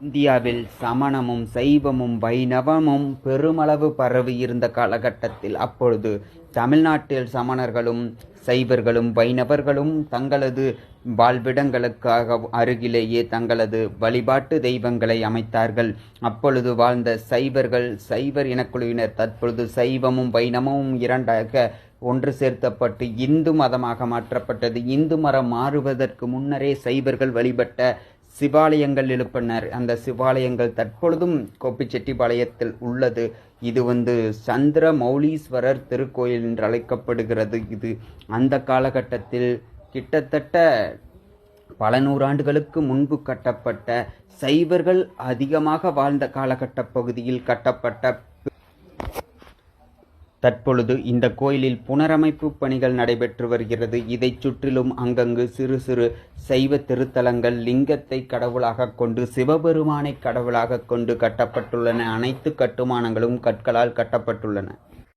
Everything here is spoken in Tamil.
இந்தியாவில் சமணமும் சைவமும் வைணவமும் பெருமளவு பரவி இருந்த காலகட்டத்தில் அப்பொழுது தமிழ்நாட்டில் சமணர்களும் சைவர்களும் வைணவர்களும் தங்களது வாழ்விடங்களுக்காக அருகிலேயே தங்களது வழிபாட்டு தெய்வங்களை அமைத்தார்கள். அப்பொழுது வாழ்ந்த சைவர்கள் சைவர் இனக்குழுவினர் தற்பொழுது சைவமும் வைணவமும் இரண்டாக ஒன்று சேர்த்தப்பட்டு இந்து மதமாக மாற்றப்பட்டது. இந்து மதம் மாறுவதற்கு முன்னரே சைவர்கள் வழிபட்ட சிவாலயங்கள் எழுப்பினர். அந்த சிவாலயங்கள் தற்பொழுதும் கோபிச்செட்டிப்பாளையத்தில் உள்ளது. இது வந்து சந்திர மௌலீஸ்வரர் திருக்கோயில் என்று அழைக்கப்படுகிறது. இது அந்த காலகட்டத்தில் கிட்டத்தட்ட பல நூறாண்டுகளுக்கு முன்பு கட்டப்பட்ட சைவர்கள் அதிகமாக வாழ்ந்த காலகட்ட பகுதியில் கட்டப்பட்ட தற்பொழுது இந்த கோயிலில் புனரமைப்பு பணிகள் நடைபெற்று வருகிறது. இதைச் சுற்றிலும் அங்கங்கு சிறு சிறு சைவ திருத்தலங்கள் லிங்கத்தை கடவுளாக கொண்டு சிவபெருமானை கடவுளாக கொண்டு கட்டப்பட்டுள்ளன. அனைத்து கட்டுமானங்களும் கற்களால் கட்டப்பட்டுள்ளன.